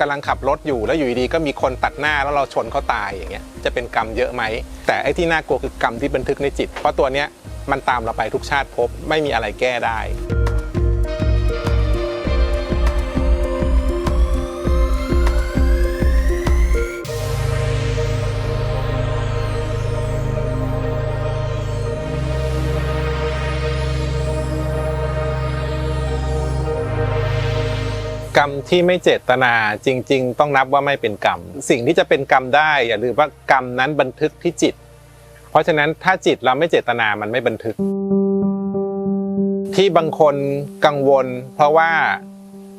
กำลังขับรถอยู่แล้วอยู่ดีๆก็มีคนตัดหน้าแล้วเราชนเขาตายอย่างเงี้ยจะเป็นกรรมเยอะไหม แต่ไอ้ที่น่ากลัวคือกรรมที่บันทึกในจิต เพราะตัวเนี้ยมันตามเราไปทุกชาติภพไม่มีอะไรแก้ได้ กรรมที่ไม่เจตนาจริง ๆ ต้องนับว่าไม่เป็นกรรม สิ่งที่จะเป็นกรรมได้อย่าลืมว่ากรรมนั้นบันทึกที่จิต เพราะฉะนั้นถ้าจิตเราไม่เจตนามันไม่บันทึก ที่บางคนกังวล เพราะว่า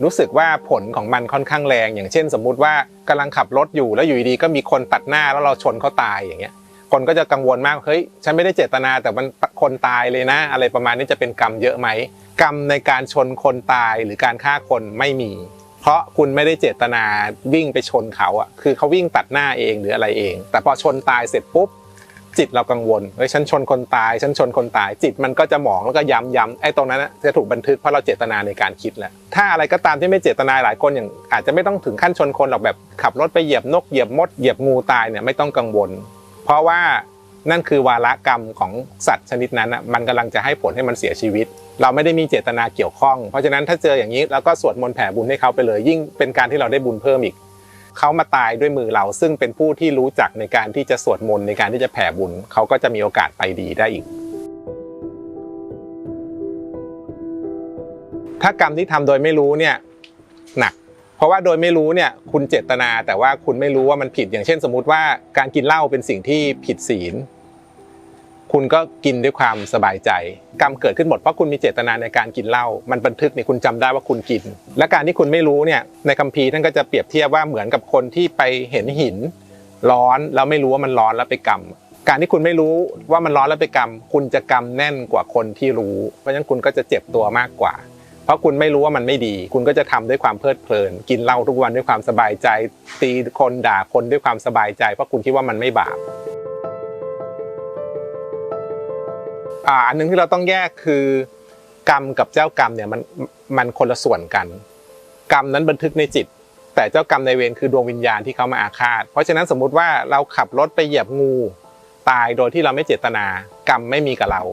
รู้สึกว่าผลของมันค่อนข้างแรง อย่างเช่น สมมุติว่ากำลังขับรถอยู่แล้วอยู่ดีๆก็มีคนตัดหน้าแล้วเราชนเขาตายอย่างเงี้ยคนก็จะกังวลมากเฮ้ยฉันไม่ได้เจตนาแต่มันคนตายเลยนะ อะไรประมาณนี้จะเป็นกรรมเยอะไหม กรรมในการชนคนตายหรือการฆ่าคนไม่มี เพราะคุณไม่ได้เจตนาวิ่งไปชนเขาอะคือเขาวิ่งตัดหน้าเองหรืออะไรเอง แต่พอชนตายเสร็จปุ๊บจิตเรากังวลเฮ้ยฉันชนคนตายฉันชนคนตาย จิตมันก็จะหมองแล้วก็ย้ำย้ำไอ้ตรงนั้นนะจะถูกบันทึกเพราะเราเจตนาในการคิดแหละถ้าอะไรก็ตามที่ไม่เจตนาหลายคนอย่าง อาจจะไม่ต้องถึงขั้นชนคนหรอกแบบขับรถไปเหยียบนกเหยียบมดเหยียบงูตายเนี่ยไม่ต้องกังวล เพราะว่านั่นคือวาระกรรมของสัตว์ชนิดนั้นอะมันกำลังจะให้ผลให้มันเสียชีวิต เราไม่ได้มีเจตนาเกี่ยวข้อง เพราะฉะนั้นถ้าเจออย่างนี้เราก็สวดมนต์แผ่บุญให้เขาไปเลย ยิ่งเป็นการที่เราได้บุญเพิ่มอีกเขามาตายด้วยมือเราซึ่งเป็นผู้ที่รู้จักในการที่จะสวดมนต์ในการที่จะแผ่บุญเขาก็จะมีโอกาสไปดีได้อีก ถ้ากรรมที่ทำโดยไม่รู้เนี่ยหนัก เพราะว่าโดยไม่รู้เนี่ยคุณเจตนาแต่ว่าคุณไม่รู้ว่ามันผิดอย่างเช่น สมมุติว่าการกินเหล้าเป็นสิ่งที่ผิดศีล คุณก็กินด้วยความสบายใจ กรรมเกิดขึ้นหมดเพราะคุณมีเจตนาในการกินเหล้ามันบันทึกเนี่ยคุณจำได้ว่าคุณกิน และการที่คุณไม่รู้เนี่ยในคัมภีร์ท่านก็จะเปรียบเทียบว่าเหมือนกับคนที่ไปเห็นหิน ร้อนแล้วไม่รู้ว่ามันร้อนแล้วไปกรรมการที่คุณไม่รู้ว่ามันร้อนแล้วไปกรรมคุณจะกรรมแน่นกว่าคนที่รู้ เพราะฉะนั้นคุณก็จะเจ็บตัวมากกว่า เพราะคุณไม่รู้ว่ามันไม่ดี คุณก็จะทำด้วยความเพลิดเพลิน กินเหล้าทุกวันด้วยความสบายใจ ตีคนด่าคนด้วยความสบายใจ เพราะคุณคิดว่ามันไม่บาป อ่าอันหนึงที่เราต้องแยกคือกรรมกับเจ้ากรรมเนี่ยมันมันคนละส่วนกัน กรรมนั้นบันทึกในจิต แต่เจ้ากรรมในเวรคือดวงวิญญาณที่เขามาอาฆาต เพราะฉะนั้นสมมุติว่าเราขับรถไปเหยียบงูตายโดยที่เราไม่เจตนากรรมไม่มีกับเรา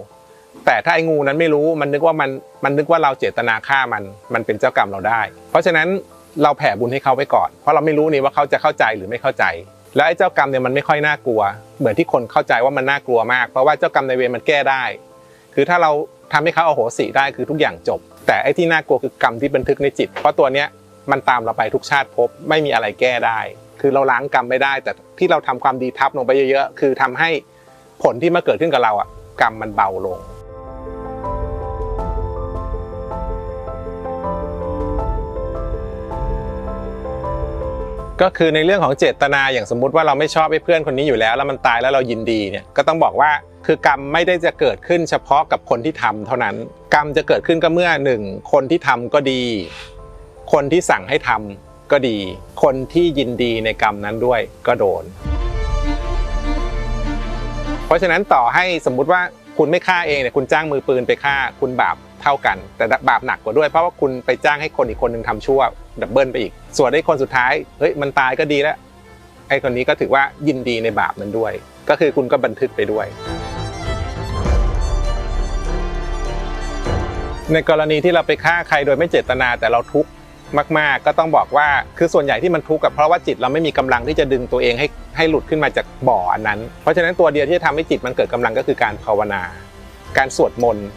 แต่ถ้าไอ้งูนั้นไม่รู้มันนึกว่ามันมันนึกว่าเราเจตนาฆ่ามันมันเป็นเจ้ากรรมเราได้ เพราะฉะนั้นเราแผ่บุญให้เขาไว้ก่อน เพราะเราไม่รู้นี่ว่าเขาจะเข้าใจหรือไม่เข้าใจ แล้วไอ้เจ้ากรรมเนี่ยมันไม่ค่อยน่ากลัว เหมือนที่คนเข้าใจว่ามันน่ากลัวมาก เพราะว่าเจ้ากรรมในเวรมันแก้ได้ คือถ้าเราทำให้เขาเอาโหสิได้คือทุกอย่างจบ แต่ไอ้ที่น่ากลัวคือกรรมที่บันทึกในจิต เพราะตัวเนี้ยมันตามเราไปทุกชาติภพไม่มีอะไรแก้ได้ คือเราล้างกรรมไม่ได้ แต่ที่เราทำความดีทับลงไปเยอะๆคือทำให้ผลที่มาเกิดขึ้นกับเราอะกรรมมันเบาลง ก็คือในเรื่องของเจตนาอย่างสมมุติว่าเราไม่ชอบไอ้เพื่อนคนนี้อยู่แล้ว แล้วมันตายแล้วเรายินดีเนี่ยก็ต้องบอกว่าคือกรรมไม่ได้จะเกิดขึ้นเฉพาะกับคนที่ทำเท่านั้น กรรมจะเกิดขึ้นก็เมื่อหนึ่งคนที่ทำก็ดี คนที่สั่งให้ทำก็ดี คนที่ยินดีในกรรมนั้นด้วยก็โดน เพราะฉะนั้นต่อให้สมมุติว่าคุณไม่ฆ่าเองเนี่ยคุณจ้างมือปืนไปฆ่า คุณบาปเท่ากัน แต่บาปหนักกว่าด้วยเพราะว่าคุณไปจ้างให้คนอีกคนหนึ่งทำชั่วดับเบิลไปอีก ส่วนไอ้คนสุดท้ายเฮ้ยมันตายก็ดีแล้วไอ้คนนี้ก็ถือว่ายินดีในบาปนั้นด้วย ก็คือคุณก็บันทึกไปด้วย ในกรณีที่เราไปฆ่าใครโดยไม่เจตนาแต่เราทุกข์มาก ๆ ก็ต้องบอกว่าคือส่วนใหญ่ที่มันทุกข์กับเพราะว่าจิตเราไม่มีกำลังที่จะดึงตัวเองให้ให้หลุดขึ้นมาจากบ่ออันนั้น เพราะฉะนั้นตัวเดียวที่จะทำให้จิตมันเกิดกำลังก็คือการภาวนา การสวดมนต์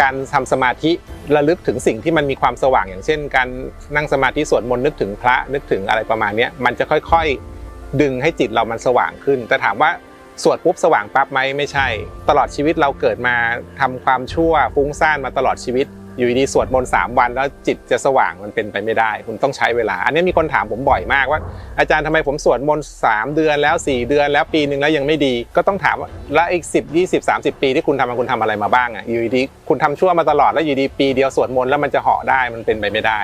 การทำสมาธิระลึกถึงสิ่งที่มันมีความสว่างอย่างเช่น การนั่งสมาธิสวดมนต์นึกถึงพระนึกถึงอะไรประมาณนี้มันจะค่อยๆ ดึงให้จิตเรามันสว่างขึ้น แต่ถามว่าสวดปุ๊บสว่างปั๊บไหมไม่ใช่ ตลอดชีวิตเราเกิดมาทำความชั่วฟุ้งซ่านมาตลอดชีวิต อยู่ดีๆสวดมนต์สามวันแล้วจิตจะสว่างมันเป็นไปไม่ได้ คุณต้องใช้เวลา อันนี้มีคนถามผมบ่อยมากว่า อาจารย์ทำไมผมสวดมนต์สามเดือนแล้วสี่เดือนแล้วปีหนึ่งแล้วยังไม่ดี ก็ต้องถามว่าแล้วอีกสิบยี่สิบสามสิบปีที่คุณทำมาคุณทำอะไรมาบ้างอะอยู่ดีๆคุณทำชั่วมาตลอดแล้วอยู่ดีปีเดียวสวดมนต์แล้วมันจะเหาะได้มันเป็นไปไม่ได้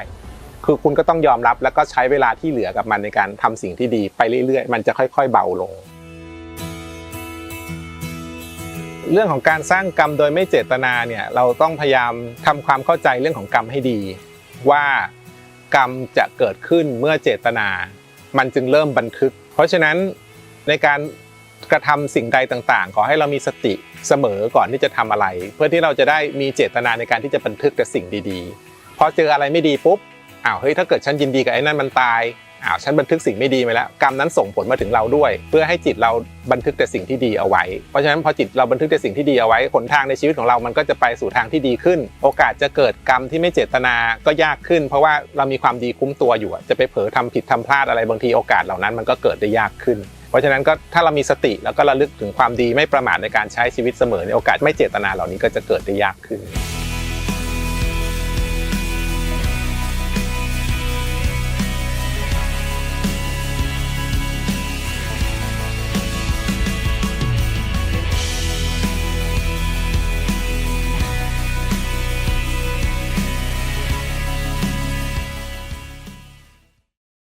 คือคุณก็ต้องยอมรับแล้วก็ใช้เวลาที่เหลือกับมันในการทำสิ่งที่ดีไปเรื่อยๆ มันจะค่อย ๆ เบาลง เรื่องของการสร้างกรรมโดยไม่เจตนาเนี่ยเราต้องพยายามทำความเข้าใจเรื่องของกรรมให้ดี ว่ากรรมจะเกิดขึ้นเมื่อเจตนา มันจึงเริ่มบันทึก เพราะฉะนั้นในการกระทำสิ่งใดต่างๆ ขอให้เรามีสติเสมอก่อนที่จะทำอะไร เพื่อที่เราจะได้มีเจตนาในการที่จะบันทึกแต่สิ่งดีๆพอเจออะไรไม่ดีปุ๊บอ้าวเฮ้ยถ้าเกิดฉันยินดีกับไอ้นั่นมันตาย อ้าวฉันบันทึกสิ่งไม่ดีไปแล้ว กรรมนั้นส่งผลมาถึงเราด้วย เพื่อให้จิตเราบันทึกแต่สิ่งที่ดีเอาไว้ เพราะฉะนั้นพอจิตเราบันทึกแต่สิ่งที่ดีเอาไว้หนทางในชีวิตของเรามันก็จะไปสู่ทางที่ดีขึ้น โอกาสจะเกิดกรรมที่ไม่เจตนาก็ยากขึ้น เพราะว่าเรามีความดีคุ้มตัวอยู่จะไปเผลอทำผิดทำพลาดอะไรบางทีโอกาสเหล่านั้นมันก็เกิดได้ยากขึ้นเพราะฉะนั้นก็ถ้าเรามีสติแล้วก็ระลึกถึงความดีไม่ประมาทในการใช้ชีวิตเสมอในโอกาสไม่เจตนาเหล่านี้ก็จะเกิดได้ยากขึ้น